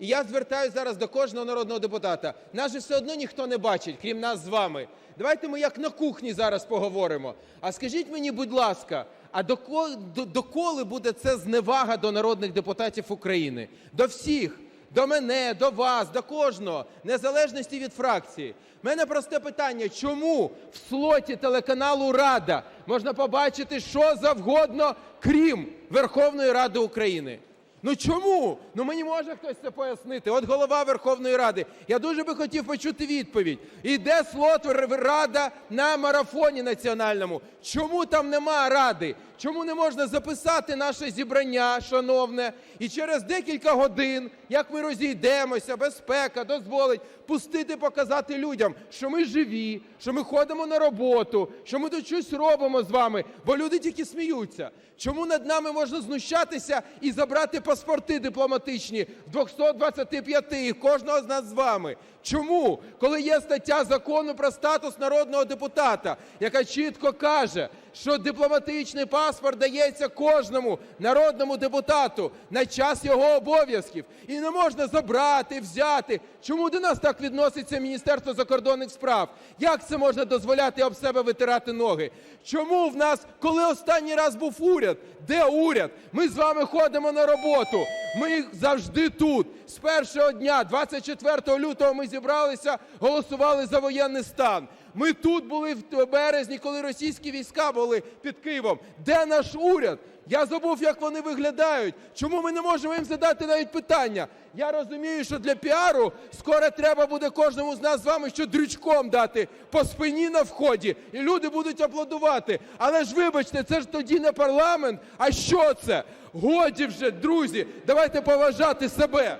І я звертаюся зараз до кожного народного депутата. Нас же все одно ніхто не бачить, крім нас з вами. Давайте ми як на кухні зараз поговоримо. А скажіть мені, будь ласка, а доколи, до- доколи буде це зневага до народних депутатів України? До всіх. До мене, до вас, до кожного, незалежності від фракції. У мене просте питання: чому в слоті телеканалу Рада можна побачити що завгодно, крім Верховної Ради України? Ну чому? Ну мені може хтось це пояснити. От голова Верховної Ради. Я дуже би хотів почути відповідь. Іде слот Рада на марафоні національному. Чому там нема ради? Чому не можна записати наше зібрання, шановне, і через декілька годин, як ми розійдемося, безпека дозволить пустити, показати людям, що ми живі, що ми ходимо на роботу, що ми тут щось робимо з вами, бо люди тільки сміються. Чому над нами можна знущатися і забрати паспорти дипломатичні в 225 їх кожного з нас з вами? Чому, коли є стаття закону про статус народного депутата, яка чітко каже, що дипломатичний паспорт дається кожному народному депутату на час його обов'язків, і не можна забрати, взяти. Чому до нас так відноситься Міністерство закордонних справ? Як це можна дозволяти об себе витирати ноги? Чому в нас, коли останній раз був уряд? Де уряд? Ми з вами ходимо на роботу. Ми завжди тут. З першого дня, 24 лютого, ми зібралися, голосували за воєнний стан. Ми тут були в березні, коли російські війська були під Києвом. Де наш уряд? Я забув, як вони виглядають. Чому ми не можемо їм задати навіть питання? Я розумію, що для піару скоро треба буде кожному з нас з вами що дрючком дати по спині на вході, і люди будуть аплодувати. Але ж вибачте, це ж тоді не парламент. А що це? Годі вже, друзі, давайте поважати себе.